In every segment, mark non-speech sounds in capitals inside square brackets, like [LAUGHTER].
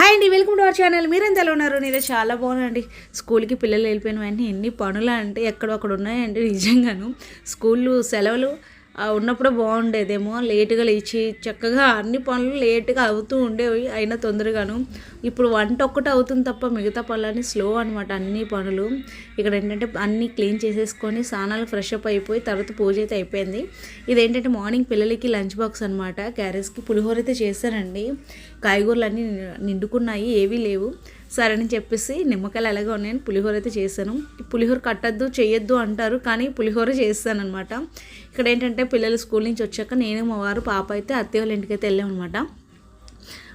Hi అండి welcome to our channel. మీరేం ఎలా ఉన్నారు? నేను చాలా బాగున్నాండి స్కూల్కి పిల్లలు వెళ్ళిపోయిన వెంటనే ఎన్ని పనులు అంటే ఎక్కడొక్కడ ఉన్నాయండి నిజంగాను. స్కూళ్ళు సెలవులు ఉన్నప్పుడు బాగుండేదేమో. లేటుగా లేచి చక్కగా అన్ని పనులు లేటుగా అవుతూ ఉండేవి అయినా తొందరగాను. ఇప్పుడు వంట ఒక్కటి అవుతుంది తప్ప మిగతా పనులన్నీ స్లో అనమాట అన్ని పనులు. ఇక్కడ ఏంటంటే అన్నీ క్లీన్ చేసేసుకొని స్నానాలు ఫ్రెష్ అప్ అయిపోయి తర్వాత పూజ అయితే అయిపోయింది. ఇదేంటంటే మార్నింగ్ పిల్లలకి లంచ్ బాక్స్ అనమాట క్యారెట్స్కి పులిహోర అయితే చేశానండి కాయగూరలు అన్నీ నిండుకున్నాయి ఏవీ లేవు. సరే అని చెప్పేసి నిమ్మకాయలు ఎలాగో ఉన్నాయని పులిహోర అయితే చేశాను. పులిహోర కట్టద్దు చేయొద్దు అంటారు కానీ పులిహోర చేస్తాను అనమాట ఇక్కడ ఏంటంటే పిల్లలు స్కూల్ నుంచి వచ్చాక నేను మా వారు పాప అయితే అత్తయ్య వాళ్ళ ఇంటికి అయితే వెళ్ళామన్నమాట.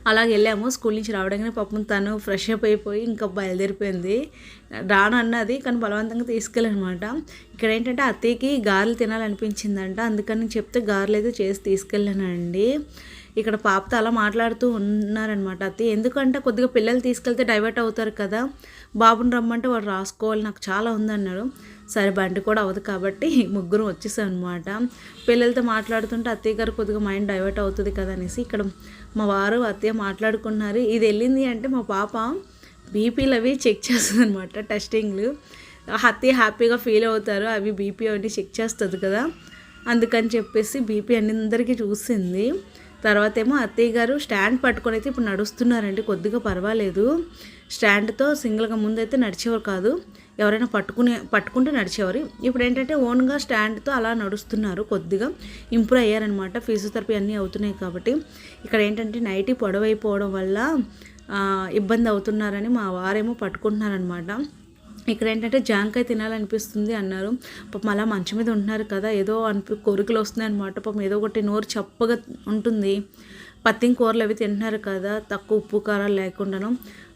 అలాగ వెళ్ళాము. స్కూల్ నుంచి రావడంగానే పాపం తను ఫ్రెష్ అప్ అయిపోయి ఇంకా బయలుదేరిపోయింది. రాను అన్నది కానీ బలవంతంగా తీసుకెళ్ళనమాట. ఇక్కడ ఏంటంటే అత్తయ్యకి గారెలు తినాలనిపించిందంట. అందుకని చెప్తే గారెలు అయితే చేసి తీసుకెళ్ళానండి. ఇక్కడ పాపతో అలా మాట్లాడుతూ ఉన్నారనమాట అత్తయ్య. ఎందుకంటే కొద్దిగా పిల్లలు తీసుకెళ్తే డైవర్ట్ అవుతారు కదా. బాబుని రమ్మంటే వాడు రాసుకోవాలి నాకు చాలా ఉందన్నారు సరే బండి కూడా అవ్వదు కాబట్టి [LAUGHS] ముగ్గురు వచ్చేసాం అనమాట పిల్లలతో మాట్లాడుతుంటే అత్తయ్య గారు కొద్దిగా మైండ్ డైవర్ట్ అవుతుంది కదా అనేసి ఇక్కడ మా వారు అత్తయ్య మాట్లాడుకున్నారు. ఇది వెళ్ళింది అంటే మా పాప బీపీలు అవి చెక్ చేస్తుంది అనమాట టెస్టింగ్లు అత్తయ్య హ్యాపీగా ఫీల్ అవుతారు అవి బీపీ అవన్నీ చెక్ చేస్తుంది కదా. అందుకని చెప్పేసి బీపీ అందరికీ చూసింది. తర్వాత ఏమో అత్తయ్య గారు స్టాండ్ పట్టుకొని అయితే ఇప్పుడు నడుస్తున్నారండి కొద్దిగా పర్వాలేదు. స్టాండ్తో సింగిల్గా ముందైతే నడిచేవారు కాదు. ఎవరైనా పట్టుకునే పట్టుకుంటే నడిచేవారు. ఇప్పుడు ఏంటంటే ఓన్గా స్టాండ్తో అలా నడుస్తున్నారు కొద్దిగా. ఇంప్రూవ్ అయ్యారనమాట. ఫిజియోథెరపీ అన్నీ అవుతున్నాయి కాబట్టి. ఇక్కడ ఏంటంటే నైటీ పొడవైపోవడం వల్ల ఇబ్బంది అవుతున్నారని మా వారేమో పట్టుకుంటున్నారనమాట. ఇక్కడ ఏంటంటే జాంకాయ తినాలనిపిస్తుంది అన్నారు. పాపం అలా మంచం మీద ఉంటున్నారు కదా ఏదో అనిపి కోరికలు వస్తున్నాయి అనమాట పాపం ఏదో ఒకటి నోరు చప్పగా ఉంటుంది. పత్తిం కూరలు అవి తింటున్నారు కదా తక్కువ ఉప్పు కారాలు లేకుండాను.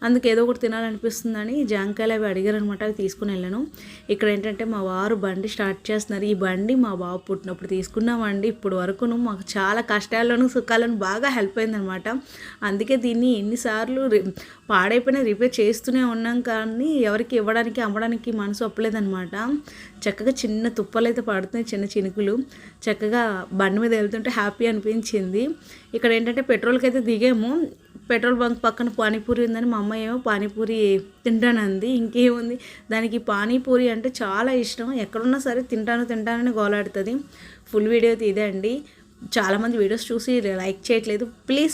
అందుకే ఏదో ఒకటి తినాలనిపిస్తుందని జాంకాయలు అవి అడిగారు అనమాట అవి తీసుకుని వెళ్ళాను. ఇక్కడ ఏంటంటే మా వారు బండి స్టార్ట్ చేస్తున్నారు. ఈ బండి మా బాబు పుట్టినప్పుడు తీసుకున్నామండి ఇప్పుడు వరకును మాకు చాలా కష్టాల్లోనూ సుఖాలను బాగా హెల్ప్ అయిందనమాట. అందుకే దీన్ని ఎన్నిసార్లు రి- పాడైపోయినా రిపేర్ చేస్తూనే ఉన్నాం కానీ ఎవరికి ఇవ్వడానికి అమ్మడానికి మనసు ఒప్పలేదనమాట. చక్కగా చిన్న తుప్పలు అయితే పడుతున్నాయి చిన్న చినుకులు. చక్కగా బండి మీద వెళ్తుంటే హ్యాపీ అనిపించింది. ఇక్కడ ఏంటంటే పెట్రోల్కి అయితే దిగాము. పెట్రోల్ బంక్ పక్కన పానీపూరి ఉందని మా అమ్మ ఏమో పానీపూరి తింటానంది. ఇంకేముంది? దానికి పానీపూరి అంటే చాలా ఇష్టం. ఎక్కడున్నా సరే తింటాను తింటానని గోలాడుతుంది. ఫుల్ వీడియో అయితే ఇదే అండి చాలామంది వీడియోస్ చూసి లైక్ చేయట్లేదు. ప్లీజ్